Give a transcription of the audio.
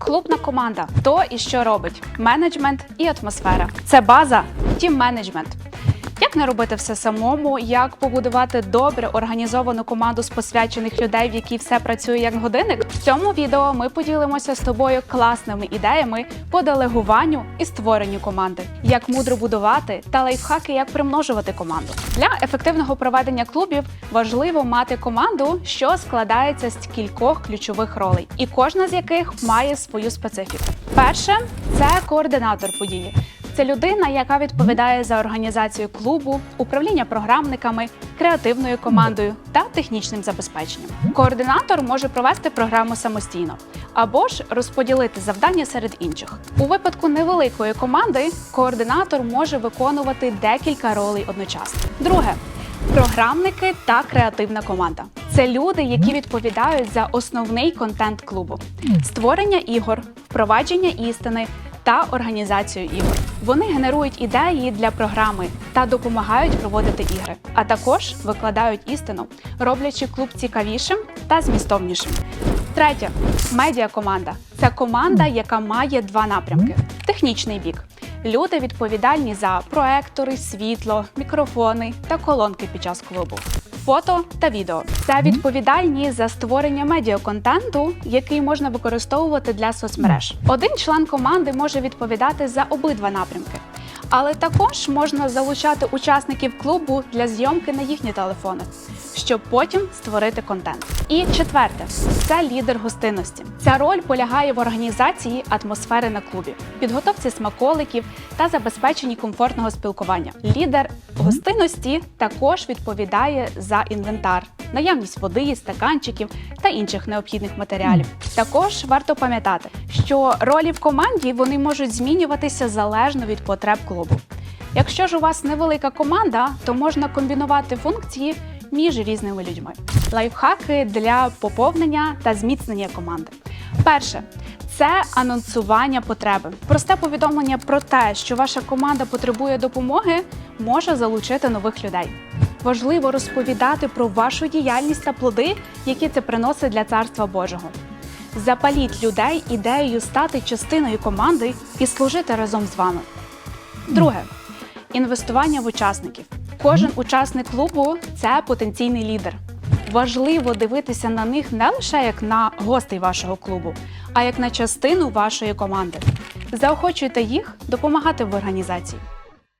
Клубна команда то і що робить менеджмент і атмосфера. Це база тім менеджмент. Як не робити все самому, як побудувати добре організовану команду з посвячених людей, в якій все працює як годинник? В цьому відео ми поділимося з тобою класними ідеями по делегуванню і створенню команди, як мудро будувати та лайфхаки, як примножувати команду. Для ефективного проведення клубів важливо мати команду, що складається з кількох ключових ролей, і кожна з яких має свою специфіку. Перше це координатор події. Це людина, яка відповідає за організацію клубу, управління програмниками, креативною командою та технічним забезпеченням. Координатор може провести програму самостійно або ж розподілити завдання серед інших. У випадку невеликої команди координатор може виконувати декілька ролей одночасно. Друге програмники та креативна команда. Це люди, які відповідають за основний контент клубу: створення ігор, впровадження істини та організацію ігор. Вони генерують ідеї для програми та допомагають проводити ігри, а також викладають істину, роблячи клуб цікавішим та змістовнішим. Третє медіакоманда це команда, яка має два напрямки: технічний бік. Люди відповідальні за проектори, світло, мікрофони та колонки під час клубу. Фото та відео. Це відповідальні за створення медіаконтенту, який можна використовувати для соцмереж. Один член команди може відповідати за обидва напрямки, але також можна залучати учасників клубу для зйомки на їхні телефони, щоб потім створити контент. І четверте це лідер гостинності. Ця роль полягає в організації атмосфери на клубі, підготовці смаколиків та забезпеченні комфортного спілкування. Лідер гостинності також відповідає за інвентар, наявність води, стаканчиків та інших необхідних матеріалів. Також варто пам'ятати, що ролі в команді вони можуть змінюватися залежно від потреб клубу. Якщо ж у вас невелика команда, то можна комбінувати функції між різними людьми. Лайфхаки для поповнення та зміцнення команди. Перше це анонсування потреби. Просте повідомлення про те, що ваша команда потребує допомоги, може залучити нових людей. Важливо розповідати про вашу діяльність та плоди, які це приносить для царства Божого. Запаліть людей ідеєю стати частиною команди і служити разом з вами. Друге інвестування в учасників. Кожен учасник клубу це потенційний лідер. Важливо дивитися на них не лише як на гостей вашого клубу, а як на частину вашої команди. Заохочуйте їх допомагати в організації.